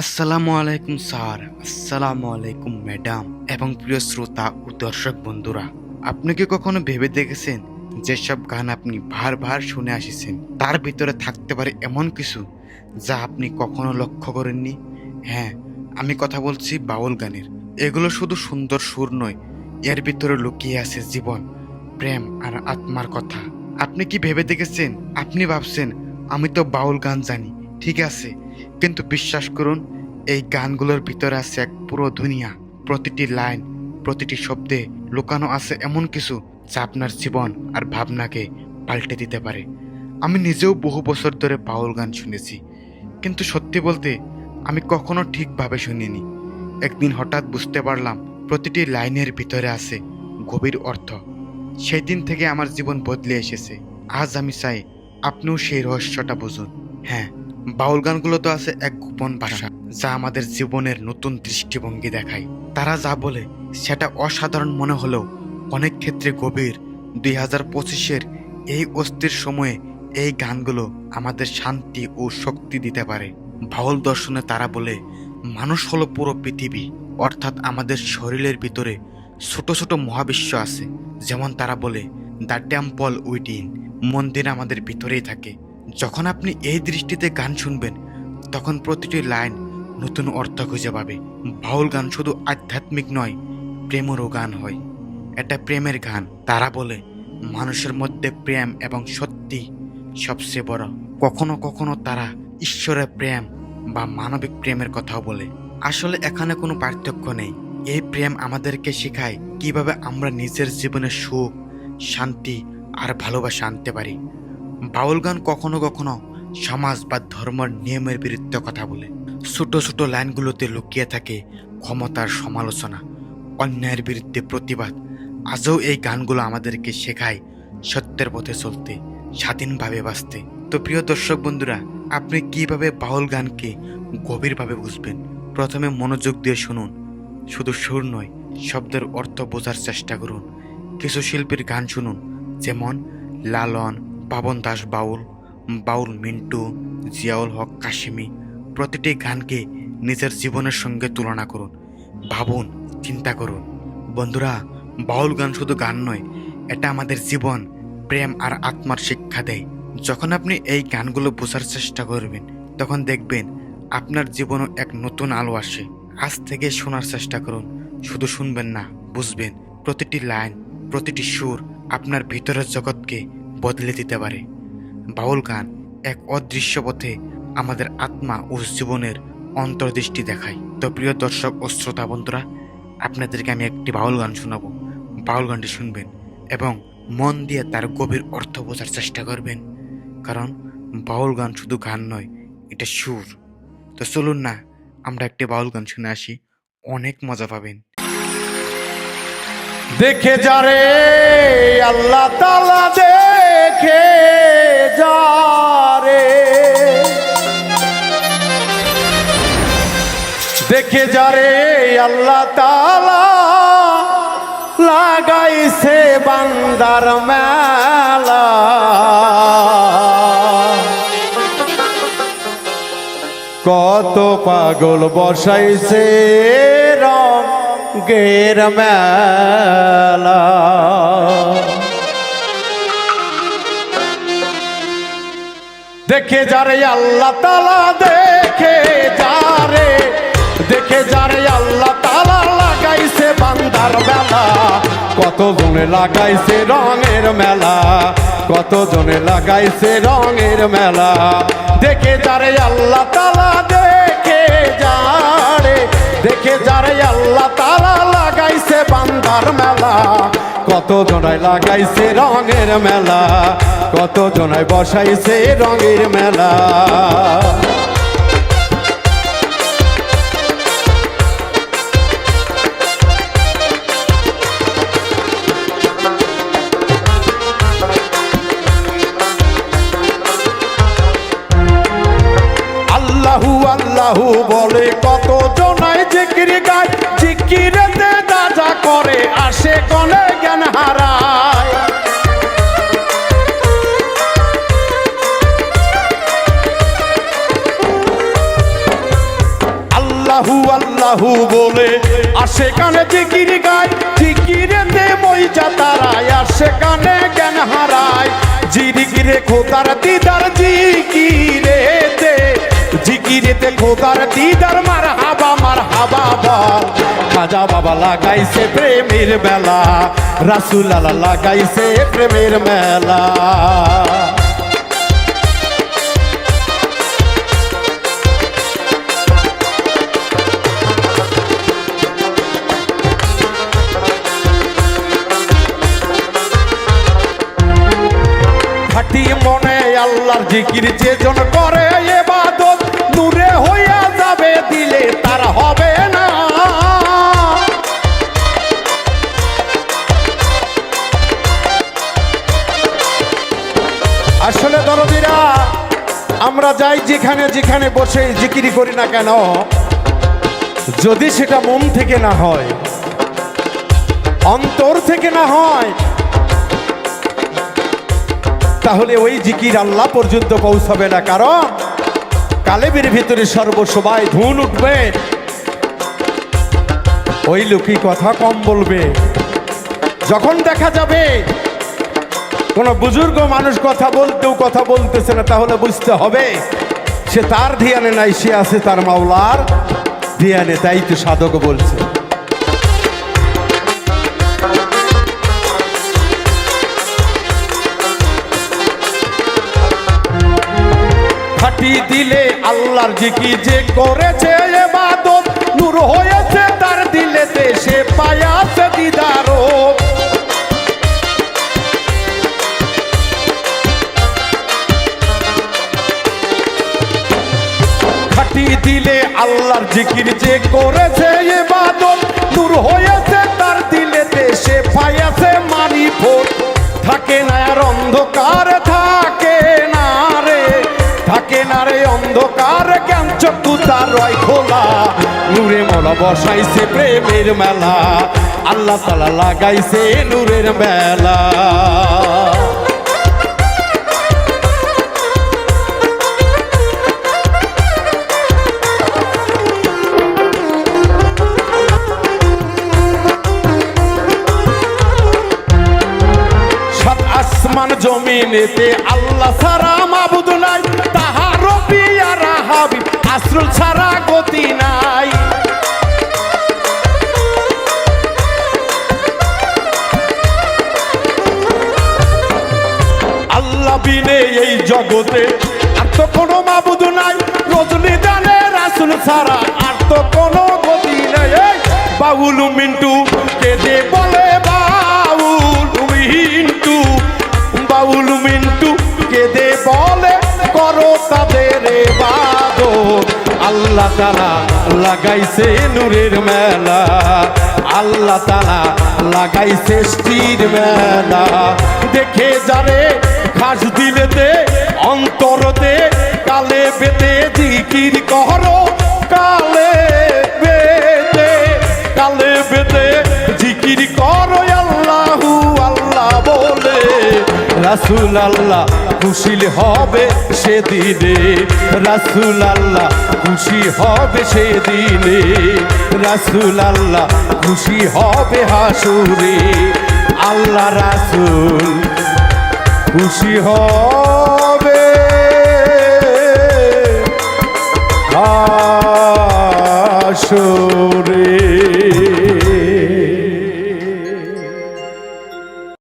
আসসালামু আলাইকুম, স্যার। আসসালামু আলাইকুম, ম্যাডাম। এবং প্রিয় শ্রোতা ও দর্শক বন্ধুরা, আপনি কি কখনো ভেবে দেখেছেন যেসব গান আপনি বারবার শুনে আসিছেন? তার ভিতরে থাকতে পারে এমন কিছু যা আপনি কখনো লক্ষ্য করেননি? হ্যাঁ আমি কথা বলছি বাউল গানের। এগুলো শুধু সুন্দর সুর নয়, এর ভিতরে লুকিয়ে আছে জীবন, প্রেম আর আত্মার কথা। আপনি কি ভেবে দেখেছেন? আপনি ভাবছেন, আমি তো বাউল গান জানি। ঠিক আছে, কিন্তু বিশ্বাস করুন, এই গানগুলোর ভিতরে আছে এক পুরো দুনিয়া, প্রতিটি লাইন, প্রতিটি শব্দে লুকানো আছে এমন কিছু যা আপনার জীবন আর ভাবনাকে পাল্টে দিতে পারে। আমি নিজেও বহু বছর ধরে বাউল গান শুনেছি, কিন্তু সত্যি বলতে আমি কখনো ঠিকভাবে শুনিনি। একদিন হঠাৎ বুঝতে পারলাম, প্রতিটি লাইনের ভিতরে আছে গভীর অর্থ। সেই দিন থেকে আমার জীবন বদলে এসেছে। আজ আমি চাই আপনিও সেই রহস্যটা বুঝুন। হ্যাঁ। বাউল গানগুলো তো আছে এক গোপন ভাষা, যা আমাদের জীবনের নতুন দৃষ্টিভঙ্গি দেখায়। তারা যা বলে, সেটা অসাধারণ মনে হলেও অনেক ক্ষেত্রে গভীর। দুই হাজার পঁচিশের এই অস্থির সময়ে এই গানগুলো আমাদের শান্তি ও শক্তি দিতে পারে। বাউল দর্শনে তারা বলে, মানুষ হলো পুরো পৃথিবী, অর্থাৎ আমাদের শরীরের ভিতরে ছোট ছোট মহাবিশ্ব আছে। যেমন তারা বলে, দ্য টেম্পল উইটিন মন্দির আমাদের ভিতরেই থাকে। যখন আপনি এই দৃষ্টিতে গান শুনবেন, তখন প্রতিটি লাইন নতুন অর্থ খুঁজে পাবে। বাউল গান শুধু আধ্যাত্মিক নয়, প্রেমেরও গান হয়। এটা প্রেমের গান, তারা বলে, মানুষের মধ্যে প্রেম এবং সত্যি সবচেয়ে বড়। কখনো কখনো তারা ঈশ্বরের প্রেম বা মানবিক প্রেমের কথাও বলে। আসলে এখানে কোনো পার্থক্য নেই। এই প্রেম আমাদেরকে শেখায় কীভাবে আমরা নিজের জীবনে সুখ, শান্তি আর ভালোবাসা আনতে পারি। বাউল গান কখনো কখনো সমাজ বা ধর্মের নিয়মের বিরুদ্ধে কথা বলে। ছোট ছোট লাইনগুলোতে লুকিয়ে থাকে ক্ষমতার সমালোচনা, অন্যায়ের বিরুদ্ধে প্রতিবাদ। আজও এই গানগুলো আমাদেরকে শেখায় সত্যের পথে চলতে, স্বাধীনভাবে বাঁচতে। তো প্রিয় দর্শক বন্ধুরা, আপনি কীভাবে বাউল গানকে গভীরভাবে বুঝবেন? প্রথমে মনোযোগ দিয়ে শুনুন। শুধু সুর নয়, শব্দের অর্থ বোঝার চেষ্টা করুন। কিছু শিল্পীর গান শুনুন, যেমন লালন পাবন দাস বাউল বাউল মিন্টু, জিয়াউল হক কাশিমি, প্রতিটি গানকে নিজের জীবনের সঙ্গে তুলনা করুন, ভাবুন, চিন্তা করুন। বন্ধুরা, বাউল গান শুধু গান নয়, এটা আমাদের জীবন, প্রেম আর আত্মার শিক্ষা দেয়। যখন আপনি এই গানগুলো বোঝার চেষ্টা করবেন, তখন দেখবেন আপনার জীবনও এক নতুন আলো আসে। আজ থেকে শোনার চেষ্টা করুন, শুধু শুনবেন না, বুঝবেন। প্রতিটি লাইন, প্রতিটি সুর আপনার ভিতরের জগৎকে বদলে দিতে পারে। বাউল গান এক অদৃশ্য পথে আমাদের আত্মা ও জীবনের অন্তর্দৃষ্টি দেখায়। তো প্রিয় দর্শক ও শ্রোতা বন্ধুরা, আপনাদেরকে আমি একটি বাউল গান শোনাবো। বাউল গানটি শুনবেন এবং মন দিয়ে তার গভীর অর্থ বোঝার চেষ্টা করবেন। কারণ বাউল গান শুধু গান নয়, এটা সুর। তো চলুন না, আমরা একটি বাউল গান শুনে আসি। অনেক মজা পাবেন। দেখে যারে আল্লাহ তালা দেখে যারে। দেখে যারে আল্লাহ তালা লাগাইছে বান্দার মেলা। কত পাগল বসাইছে রং গের মেলা। দেখে যারে আল্লাহ তালা দেখে যারে দেখে যারে আল্লাহ তালা লাগাইছে বান্দার মেলা। কত জনে লাগাইছে রঙের মেলা। কত জনে লাগাইছে রঙের মেলা। দেখে যারে আল্লাহ তালা দেখে যারে দেখে জনায় লাগাইছে রঙের মেলা? কত জনায় বসাইছে রঙের মেলা? আল্লাহু আল্লাহু বলে কত জনায় জিকির গায়। জ্ঞান হারায়। আল্লাহু আল্লাহু বলে, আসে কানে জিকির গায়, জিকিরেতে মইজা তারায়, আসে কানে জ্ঞান হারায়। জিকিরে খোদার দিদার জিকিরেতে জিকিরেতে খোদার দিদার মার হাবা মার হাবা বল খাজা বাবা লাগাইছে প্রেমের বেলা রাসুল আল্লাহ লাগাইছে প্রেমের মেলা। মনে আল্লাহর জিকির যে জন করে এবাদত, দূরে হইয়া যাবে, দিলে তার হবে না। আমরা যাই যেখানে যেখানে বসে জিকিরি করি না কেন, যদি সেটা মন থেকে না হয়, অন্তর থেকে না হয়, তাহলে ওই জিকির আল্লাহ পর্যন্ত পৌঁছাবে না। কারণ কালেবের ভিতরে সর্বসবাই ধুন উঠবে। ওই লোকই কথা কম বলবে। যখন দেখা যাবে কোন বুজুর্গ মানুষ কথা বলতেও কথা বলতেছে না, তাহলে বুঝতে হবে সে তার ধিয়ানে নাই, সে আছে তার মাওলার ধ্যানে, তাই তো সাধক বলছে। ফাটি দিলে আল্লাহর জিকি যে করেছে এবাদত নূর হয়েছে, তার দিলেতে সে পায়াছে আল্লাহর জিকির যে করেছে এবাদত দূর হয়েছে তার দিলেতে সে পাইয়াছে মারি ফোট থাকে না আর অন্ধকার, থাকে না রে, থাকে না রে অন্ধকার, জ্ঞান চক্ষু তার রয় খোলা। নূরে মোলা বসাইছে প্রেমের মেলা, আল্লাহ তালা লাগাইছে নূরের মেলা। জমিনেতে আল্লাহ সারা মাবুদ নাই, তাহার আসরুল ছাড়া গতি নাই। আল্লাহ বিনে এই জগতে আর তো কোনো মাবুদ নাই রজনী জানে রাসুল ছাড়া আর তো কোনো গতি নাই। বাউল মিন্টু কেঁদে বলে বাউল মিন্টু কেঁদে বলে, করো তাদের বাদো আল্লাহ তালা লাগাইছে নূরের মেলা। আল্লাহ তালা লাগাইছে স্ত্রীর মেলা। দেখে যারে ঘাস দিলেতে, অন্তরতে কালে বেতে জিকির করো, কালে বেতে কালে বেতে জিকির করো। রাসুল আল্লাহ খুশি হবে সেদিনে। রাসুল আল্লাহ খুশি হবে সেদিনে। রাসুল আল্লাহ খুশি হবে হাসুরে। আল্লাহ রাসুল খুশি হবে। আসরে